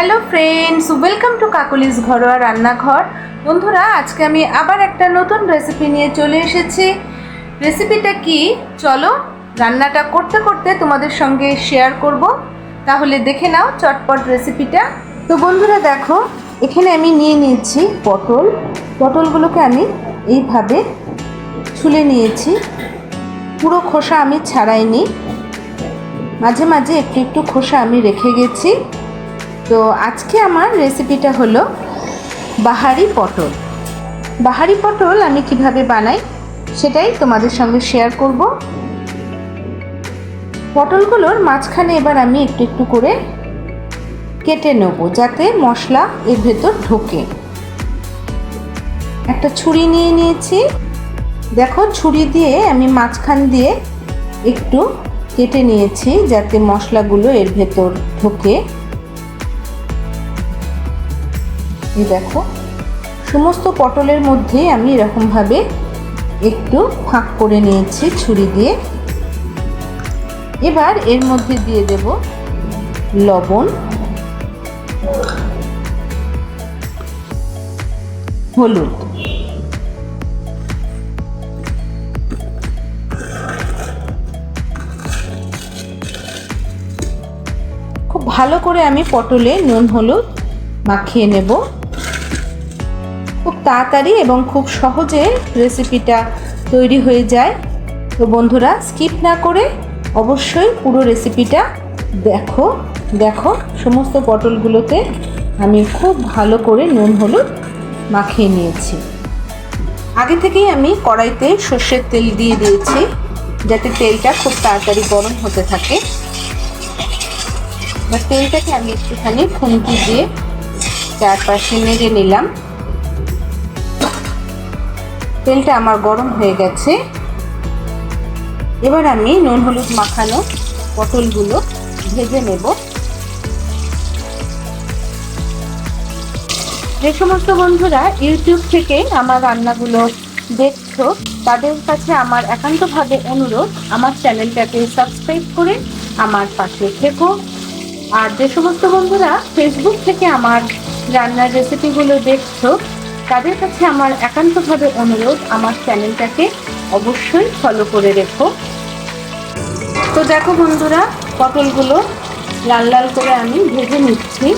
Hello friends welcome to Kakoli's ঘরোয়া রান্নাঘর। বন্ধুরা, আজকে আমি আবার একটা নতুন রেসিপি নিয়ে চলে এসেছি। রেসিপিটা কি? চলো রান্নাটা করতে করতে তোমাদের সঙ্গে শেয়ার করব। তাহলে দেখে নাও চটপট রেসিপিটা তো বন্ধুরা, দেখো, এখানে আমি নিয়ে নিয়েছি পটল। পটলগুলোকে আমি এইভাবে ছুলে নিয়েছি। পুরো খোসা আমি ছাড়াইনি। মাঝে মাঝে একটু একটু খোসা আমি রেখে গেছি। তো আজকে আমার রেসিপিটা হলো বাহারি পটল। বাহারি পটল আমি কীভাবে বানাই সেটাই তোমাদের সঙ্গে শেয়ার করব। পটলগুলোর মাঝখানে এবার আমি একটু একটু করে কেটে নেব যাতে মশলা এর ভেতর ঢোকে। একটা ছুরি নিয়ে নিয়েছি। দেখো ছুরি দিয়ে আমি মাঝখান দিয়ে একটু কেটে নিয়েছি যাতে মশলাগুলো এর ভেতর ঢোকে। এই দেখো, সমস্ত পটলের মধ্যে আমি এরকমভাবে একটু ফাঁক করে নিয়েছি ছুরি দিয়ে। এবার এর মধ্যে দিয়ে দেব লবণ। হলুদ। খুব ভালো করে আমি পটলে নুন, হলুদ মাখিয়ে নেব। খুব তাড়াতাড়ি এবং খুব সহজে রেসিপিটা তৈরি হয়ে যায়। তো বন্ধুরা স্কিপ না করে অবশ্যই পুরো রেসিপিটা দেখো। দেখো, সমস্ত পটলগুলোতে আমি খুব ভালো করে নুন, হলুদ মাখিয়ে নিয়েছি। আগে থেকেই আমি কড়াইতে সর্ষের তেল দিয়ে দিয়েছি, যাতে তেলটা খুব তাড়াতাড়ি গরম হতে থাকে। বা তেলটাকে আমি একটুখানি খুন্তি দিয়ে চারপাশে নেড়ে নিলাম। তেলটা আমার গরম হয়ে গেছে। এবার আমি নুন হলুদ মাখানো পটলগুলো ভেজে নেব। যে সমস্ত বন্ধুরা ইউটিউব থেকে আমার রান্নাগুলো দেখছ, তাদের কাছে আমার একান্তভাবে অনুরোধ, আমার চ্যানেলটাকে সাবস্ক্রাইব করে আমার পাশে থেকো। আর যে সমস্ত বন্ধুরা ফেসবুক থেকে আমার রান্নার রেসিপিগুলো দেখছ তাদের কাছে আমার একান্তভাবে অনুরোধ আমার চ্যানেলটাকে অবশ্যই ফলো করে রেখো। তো দেখো বন্ধুরা, পটলগুলো লাল লাল করে আমি ভেজে নিচ্ছি।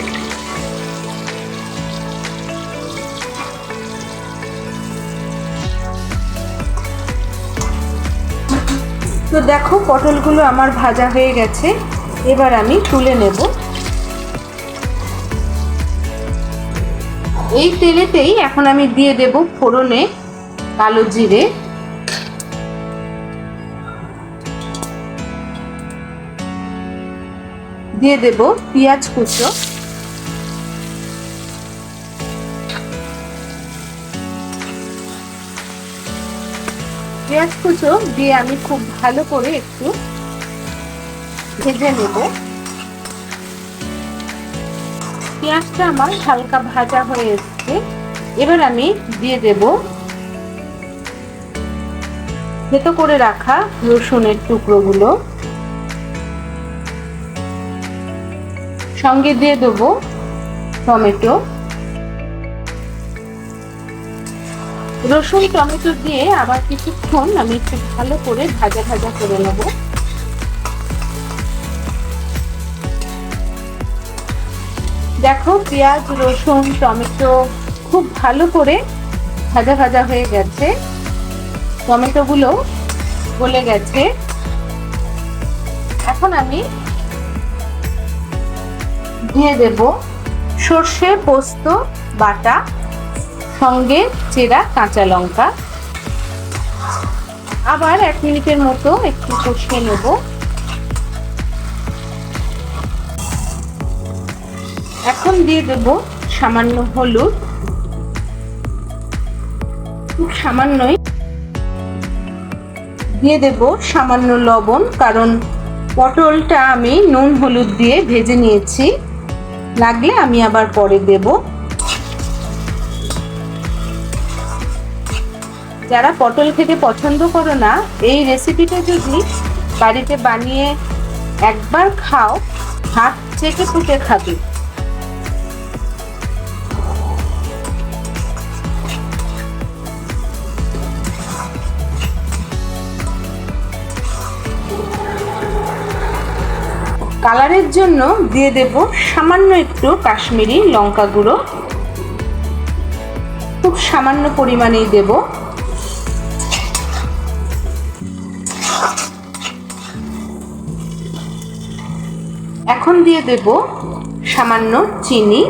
তো দেখো পটলগুলো আমার ভাজা হয়ে গেছে, এবার আমি তুলে নেব। এই তেলেতেই এখন আমি দিয়ে দেব ফোড়নে কালো জিরে। দিয়ে দেব পেঁয়াজ কুচো। পেঁয়াজ কুচো দিয়ে আমি খুব ভালো করে একটু ভেজে নেব। পেঁয়াজটা আমার হালকা ভাজা হয়ে এসছে। এবার আমি দিয়ে দেব ভেতো করে রাখা রসুনের টুকরোগুলো। সঙ্গে দিয়ে দেবো টমেটো। রসুন, টমেটো দিয়ে আবার কিছুক্ষণ আমি একটু ভালো করে ভাজা ভাজা করে নেব। দেখো, পেঁয়াজ, রসুন, টমেটো খুব ভালো করে ভাজা ভাজা হয়ে গেছে। টমেটোগুলো গলে গেছে। এখন আমি দিয়ে দেব সর্ষে পোস্ত, বাটা, সঙ্গে চেরা কাঁচা লঙ্কা। আবার এক মিনিটের মতো একটু কষিয়ে নেব। এখন দিয়ে দেব সামান্য হলুদ। খুব সামান্যই। দিয়ে দেব সামান্য লবণ, কারণ পটলটা আমি নুন হলুদ দিয়ে ভেজে নিয়েছি। লাগলে আমি আবার পরে দেবো। যারা পটল খেতে পছন্দ করো না, এই রেসিপিটা যদি বাড়িতে বানিয়ে একবার খাও, হাত চেকে পুটে খাবে। কালারের জন্য দিয়ে দেব সামান্য একটু কাশ্মীরি লঙ্কা গুঁড়ো। খুব সামান্য পরিমাণেই দেব। এখন দিয়ে দেব সামান্য চিনি।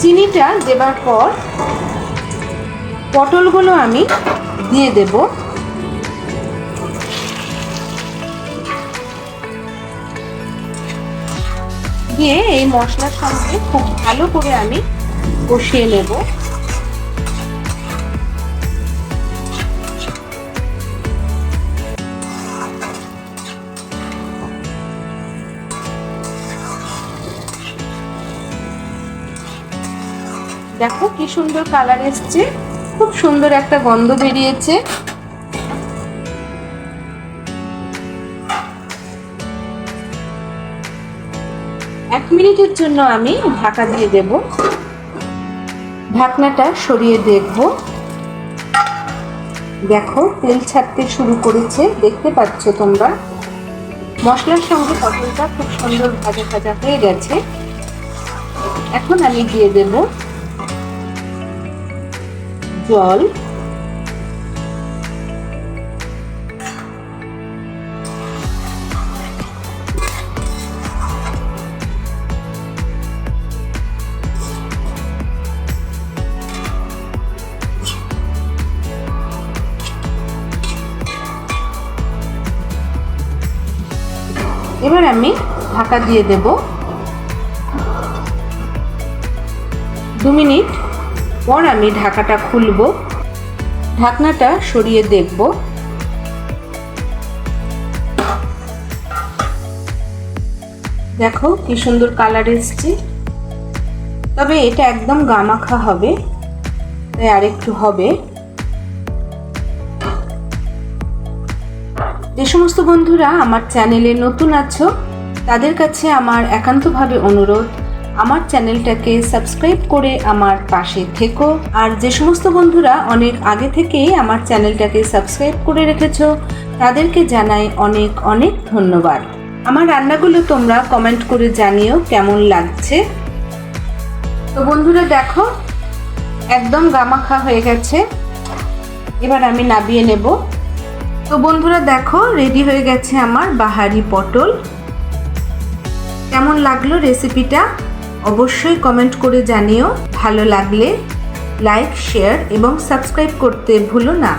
চিনিটা দেবার পর পটলগুলো আমি দিয়ে দেব। দিয়ে এই মশলার সঙ্গে খুব ভালো করে আমি কষিয়ে নেব। দেখো কি সুন্দর কালার এসছে। খুব সুন্দর একটা গন্ধ বেরিয়েছে। এক মিনিটের জন্য আমি ঢাকা দিয়ে দেব। ঢাকনাটা সরিয়ে দেখব। দেখো, তেল ছাড়তে শুরু করেছে। দেখতে পাচ্ছ তোমরা? মশলার সঙ্গে পটলটা খুব সুন্দর ভাজা ভাজা হয়ে গেছে। এখন আমি দিয়ে দেব জল। এবার আমি ঢাকা দিয়ে দেব দু মিনিট। পর আমি ঢাকাটা খুলব। ঢাকনাটা সরিয়ে দেখব। দেখো কি সুন্দর কালার এসছে। তবে এটা একদম গামাখা হবে, তাই আরেকটু হবে। যে সমস্ত বন্ধুরা আমার চ্যানেলে নতুন আছো, তাদের কাছে আমার একান্তভাবে অনুরোধ। আমার চ্যানেলটাকে সাবস্ক্রাইব করে আমার পাশে থেকো। আর যে সমস্ত বন্ধুরা অনেক আগে থেকেই আমার চ্যানেলটাকে সাবস্ক্রাইব করে রেখেছো, তাদেরকে জানাই অনেক অনেক ধন্যবাদ। আমার রান্নাগুলো তোমরা কমেন্ট করে জানিও কেমন লাগছে। তো বন্ধুরা দেখো, একদম গামাখা হয়ে গেছে। এবার আমি নাবিয়ে নেব। তো বন্ধুরা দেখো, রেডি হয়ে গেছে আমার বাহারি পটল। কেমন লাগল রেসিপিটা? অবশ্যই কমেন্ট করে জানিও। ভালো লাগলে লাইক শেয়ার এবং সাবস্ক্রাইব করতে ভুলো না।